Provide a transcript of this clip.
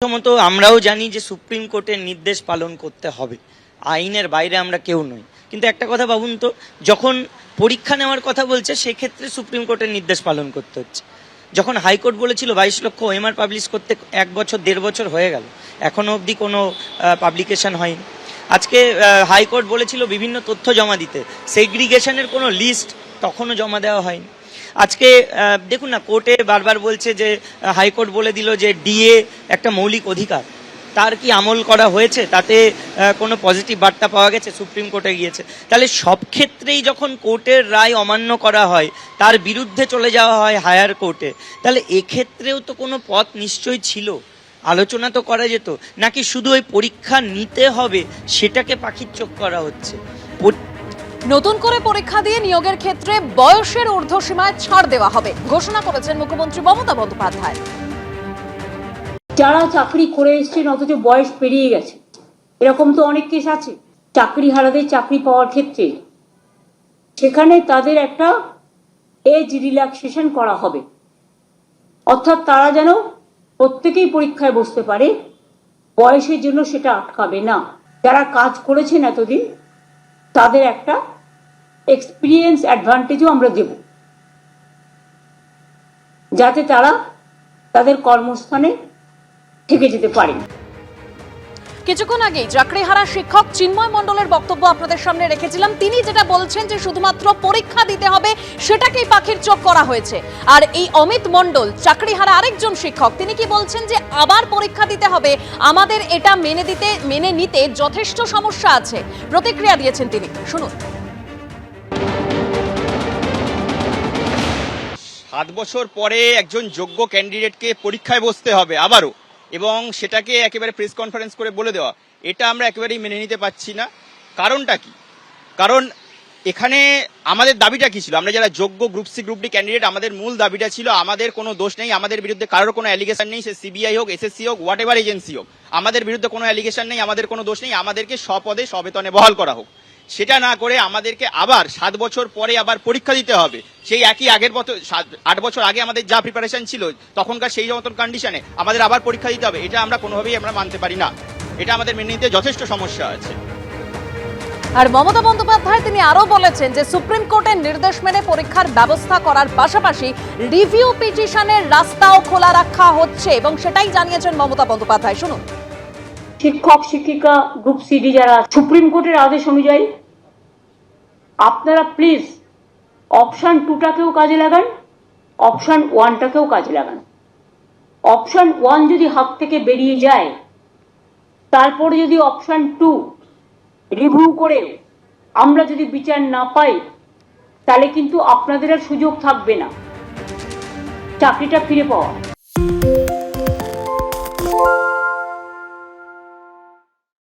প্রথমত আমরাও জানি যে সুপ্রিম কোর্টের নির্দেশ পালন করতে হবে। আইনের বাইরে আমরা কেউ নই। কিন্তু একটা কথা ভাবুন তো, যখন পরীক্ষা নেওয়ার কথা বলছে, সেক্ষেত্রে সুপ্রিম কোর্টের নির্দেশ পালন করতে হচ্ছে। যখন হাইকোর্ট বলেছিল বাইশ লক্ষ ওএমআর পাবলিশ করতে এক বছর, দেড় বছর হয়ে গেল এখনও অবধি কোনো পাবলিকেশন হয়নি। আজকে হাইকোর্ট বলেছিল বিভিন্ন তথ্য জমা দিতে। সেগ্রিগেশনের কোনো লিস্ট তখনও জমা দেওয়া হয়নি। আজকে দেখুন না, কোর্টে বারবার বলছে যে হাইকোর্ট বলে দিল যে ডিএ একটা মৌলিক অধিকার। তার কি আমল করা হয়েছে? তাতে কোনো পজিটিভ বার্তা পাওয়া গেছে? সুপ্রিম কোর্টে গিয়েছে। তাহলে সব ক্ষেত্রেই যখন কোর্টের রায় অমান্য করা হয়, তার বিরুদ্ধে চলে যাওয়া হয় হায়ার কোর্টে, তাহলে এক্ষেত্রেও তো কোনো পথ নিশ্চয়ই ছিল? আলোচনা তো করা যেত। নাকি শুধু ওই পরীক্ষা নিতে হবে, সেটাকে পাখির চোখ করা হচ্ছে? নতুন করে পরীক্ষা দিয়ে নিয়োগের ক্ষেত্রে বয়সের ঊর্ধ্বসীমায় ছাড় দেওয়া হবে। ঘোষণা করেছেন মুখ্যমন্ত্রী মমতা বন্দ্যোপাধ্যায়। যারা চাকরি করে এসছেন, অথচ বয়স পেরিয়ে গেছে, এরকম তো অনেক কেস আছে চাকরি হারাদের চাকরি পাওয়ার ক্ষেত্রে। সেখানে তাদের একটা এজ রিল্যাক্সেশন করা হবে। অর্থাৎ তারা যেন প্রত্যেকেই পরীক্ষায় বসতে পারে, বয়সের জন্য সেটা আটকাবে না। যারা কাজ করেছেন এতদিন, তাদের একটা এক্সপিরিয়েন্স অ্যাডভান্টেজও আমরা দেব। যাতে তারা তাদের কর্মস্থানে থেকে যেতে পারে। কিছুক্ষণ আগেই চাকরিহারা শিক্ষক চিন্ময় মণ্ডলের বক্তব্য আপনাদের সামনে রেখেছিলাম। তিনি যেটা বলছেন যে শুধুমাত্র পরীক্ষা দিতে হবে, সেটাকেই পাখির চোখ করা হয়েছে। আর এই অমিত মণ্ডল, চাকরিহারা আরেকজন শিক্ষক, তিনি কি বলছেন যে আবার পরীক্ষা দিতে হবে, আমাদের এটা মেনে দিতে, মেনে নিতে যথেষ্ট সমস্যা আছে। প্রতিক্রিয়া দিয়েছেন তিনি। শুনুন। সাত বছর পরে একজন যোগ্য ক্যান্ডিডেটকে পরীক্ষায় বসতে হবে আবারও। এবং সেটাকে একেবারে প্রেস কনফারেন্স করে বলে দেওয়া। এটা আমরা একেবারেই মেনে নিতে পারছি না। কারণটা কি? কারণ এখানে আমাদের দাবিটা কি ছিল? আমরা যারা যোগ্য group C group D candidate আমাদের মূল দাবিটা ছিল, আমাদের কোনো দোষ নেই, আমাদের বিরুদ্ধে কারোর কোনো অ্যালিগেশন নেই, সে সিবিআই হোক এসএসসি হোক হোয়াট এভার এজেন্সি হোক আমাদের বিরুদ্ধে কোনো অ্যালিগেশন নেই, আমাদের কোনো দোষ নেই, আমাদেরকে স্বপদে সবেতনে বহাল করা হোক। সেটা না করে আমাদেরকে আবার সাত বছর পরে আবার পরীক্ষা দিতে হবে। সেই একই আগের বছর আট বছর আগে আমাদের যা প্রিপারেশন ছিল, তখনকার সেই মতন কন্ডিশনে আমাদের আবার পরীক্ষা দিতে হবে। এটা আমরা কোনোভাবেই আমরা মানতে পারি না। এটা আমাদের মেনে নিতে যথেষ্ট সমস্যা আছে। আর মমতা বন্দ্যোপাধ্যায় তিনি আরও বলেছেন যে, সুপ্রিম কোর্টের নির্দেশ মেনে পরীক্ষার ব্যবস্থা করার পাশাপাশি রিভিউ পিটিশনের রাস্তাও খোলা রাখা হচ্ছে এবং সেটাই জানিয়েছেন মমতা বন্দ্যোপাধ্যায়। শুনুন। শিক্ষক, শিক্ষিকা গ্রুপ সিডি যারা সুপ্রিম কোর্টের আদেশ অনুযায়ী আপনারা প্লিজ অপশন টুটাকেও কাজে লাগান অপশন ওয়ানটাকেও কাজে লাগান। অপশন ওয়ান যদি হাত থেকে বেরিয়ে যায়, তারপরে যদি অপশন টু রিভিউ করে আমরা যদি বিচার না পাই, তাহলে কিন্তু আপনাদের আর সুযোগ থাকবে না। চাকরিটা ফিরে পাওয়া।